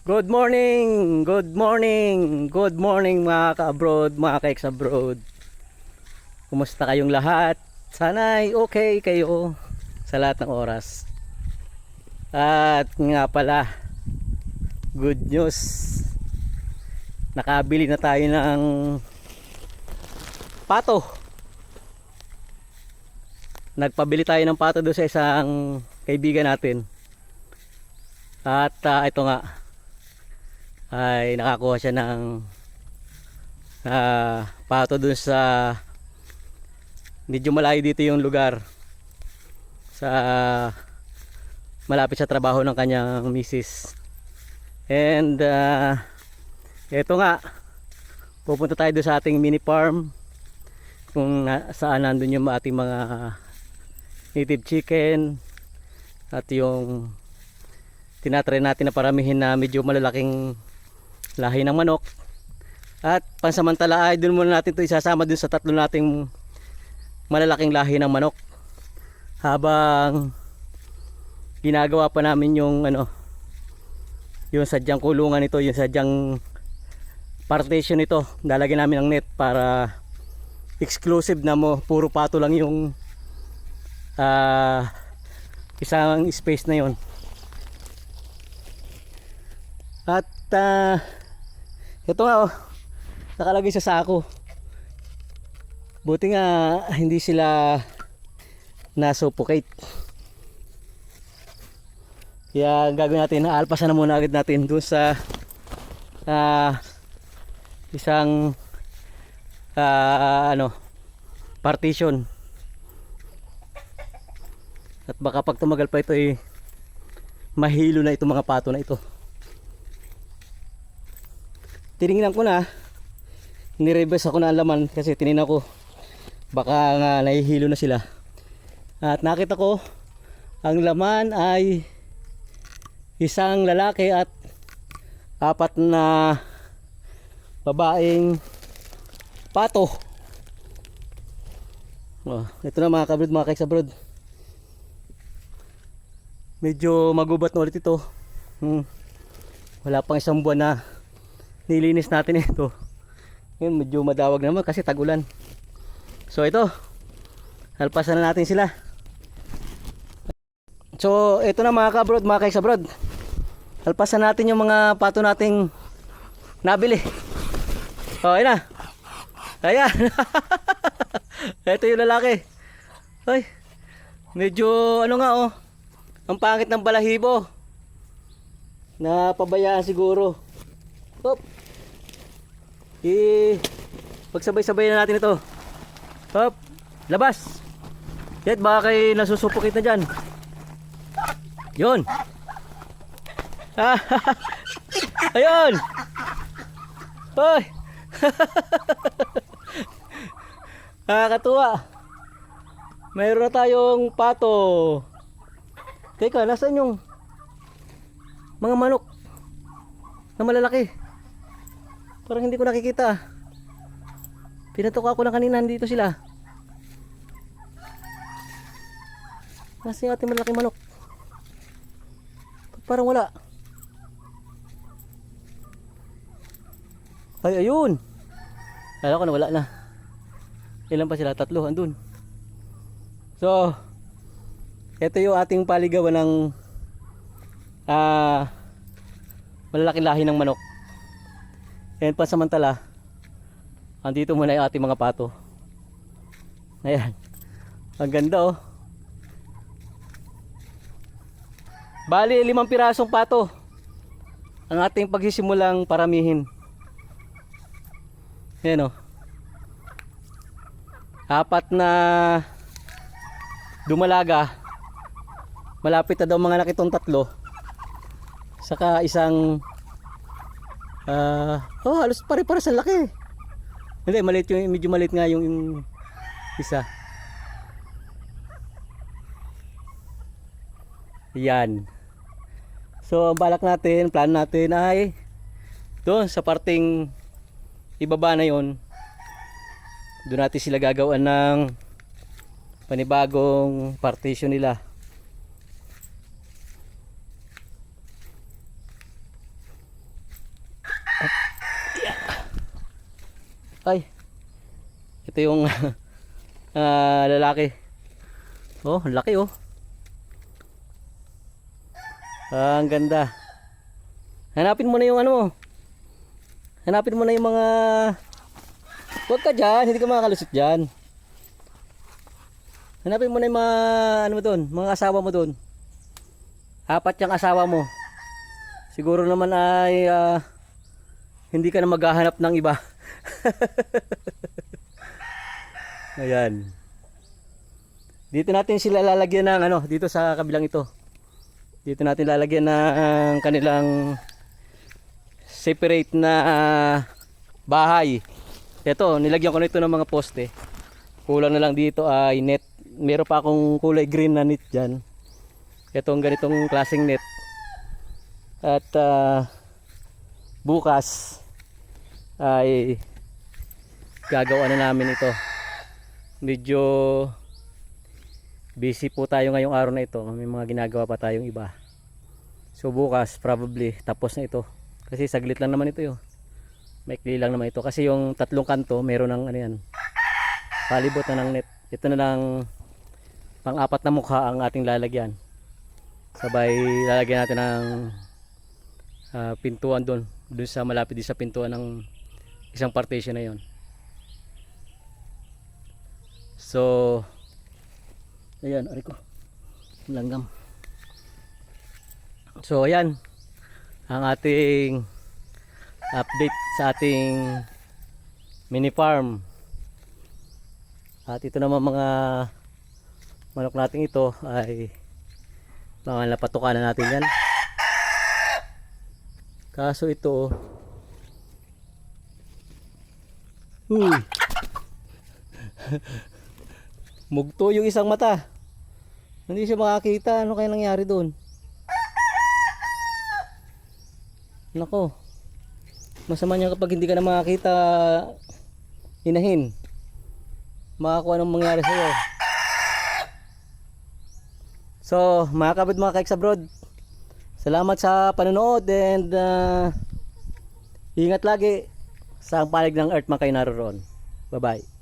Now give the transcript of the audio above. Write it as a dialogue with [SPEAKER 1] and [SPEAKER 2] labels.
[SPEAKER 1] Good morning! Good morning! Good morning mga ka-abroad, mga ka-ex-abroad. Kumusta kayong lahat? Sana'y okay kayo sa lahat ng oras. At nga pala, good news. Nakabili na tayo ng pato. Nagpabili tayo ng pato doon sa isang kaibigan natin. At ah, ito nga, ay nakakuha siya ng ah, pato dun sa medyo malayo dito yung lugar. Sa malapit sa trabaho ng kanyang misis. And uh, ito nga pupunta tayo doon sa ating mini farm. Kung na, saan nandun yung ating mga native chicken at yung tinatry natin na paramihin na medyo malalaking lahi ng manok. At pansamantala ay dun muna natin ito isasama dun sa tatlo nating malalaking lahi ng manok. Habang ginagawa pa namin yung ano yung sadyang kulungan ito yung sadyang partition nito. Lalagyan namin ng net para exclusive na mo puro pato lang yung ah, isang space na yon at ah, ito nga oh, nakalagay sa sako. Buti nga hindi sila na-suffocate. Kaya ang gagawin natin, alpasan na muna agad natin doon sa ah, isang ah, ano partition. At baka pag tumagal pa ito eh mahilo na itong mga pato na ito tinignan ko na. Nireverse ako na ang laman kasi tinignan ko baka nga nahihilo na sila. At nakita ko ang laman ay isang lalaki at apat na babaeng pato. Oh, ito na mga kabrod mga kaiksabrod medyo magubat na ulit ito. Hmm. wala pang isang buwan na nilinis natin ito. Ngayon medyo madawag naman kasi tagulan. So ito. Halpasan na natin sila. So ito na mga kabrod mga kaiksabrod halpasan natin yung mga pato nating nabili. Oh ayun na. Ayan. Ito yung lalaki. Ay medyo ano nga oh. Ang pangit ng balahibo. Napabayaan siguro. Hop. I pagsabay-sabay na natin ito. Hop. Labas. Yan baka kay nasusupukit na diyan. Yun. Ayun. Hoy. Nakakatuwa. Mayroon na tayong pato. Teka, nasaan yung mga manok na malalaki? Parang hindi ko nakikita. Pinatuka ko lang kanina, dito sila. Nasa yung ating malaking manok? Parang wala. Ay, ayun. Kala ko na wala na. Ilan pa sila? Tatlo, andun. So, ito yung ating paligawan ng ah malalaking lahi ng manok. And pansamantala, andito muna yung ating mga pato. Ayan. Ang ganda oh. Bali, limang pirasong pato. Ang ating pagsisimulang paramihin. Ayan oh. Apat na dumalaga. Malapit na daw mga nakitong tatlo. Saka isang Ah, oh, halos pare-pare sa laki. Hindi, maliit yung medyo maliit nga yung, yung isa. Yan. So, ang balak natin, plan natin ay doon sa parting ibaba na yon. Doon natin sila gagawin ng panibagong partition nila. Ay. Ito yung ah, lalaki. Oh, laki oh. Ah, ang ganda. Hanapin mo na yung ano mo. Hanapin mo na yung mga Huwag ka dyan, hindi ka makakalusot dyan. Hanapin mo na yung mga ano mo doon, mga asawa mo doon. Apat yung asawa mo. Siguro naman ay ah, hindi ka na maghahanap ng iba. Ayan. Dito natin sila lalagyan ng ano, dito sa kabilang ito. Dito natin lalagyan ng kanilang separate na ah, bahay. Ito, nilagyan ko nito ng mga poste. Kulang na lang dito ay net. Meron pa akong kulay green na net dyan. Ito ang ganitong klaseng net. At ah, bukas ay gagawa na namin ito. Medyo busy po tayo ngayong araw na ito. May mga ginagawa pa tayong iba. So bukas probably tapos na ito. Kasi saglit lang naman ito yun. Maikli lang naman ito. Kasi yung tatlong kanto meron ng ano yan. Palibot na ng net. Ito na lang pang-apat na mukha ang ating lalagyan. Sabay lalagyan natin ng ah, pintuan doon. Doon sa malapit din sa pintuan ng isang partition na yon. So, ayan, ari ko. Langgam. So, ayan. Ang ating update sa ating mini farm. At ito naman mga manok natin ito ay mga napatukan na natin yan. Kaso ito oh. Uy. Mugto yung isang mata. Hindi siya makakita. Ano kaya nangyari doon? Nako. Masama niya kapag hindi ka na makakita inahin. Makakuha ng mangyari sa'yo. So, mga kabid mga kaiks abroad. Salamat sa panonood and uh, ingat lagi sa panig ng earth man kayo naroon. Bye-bye.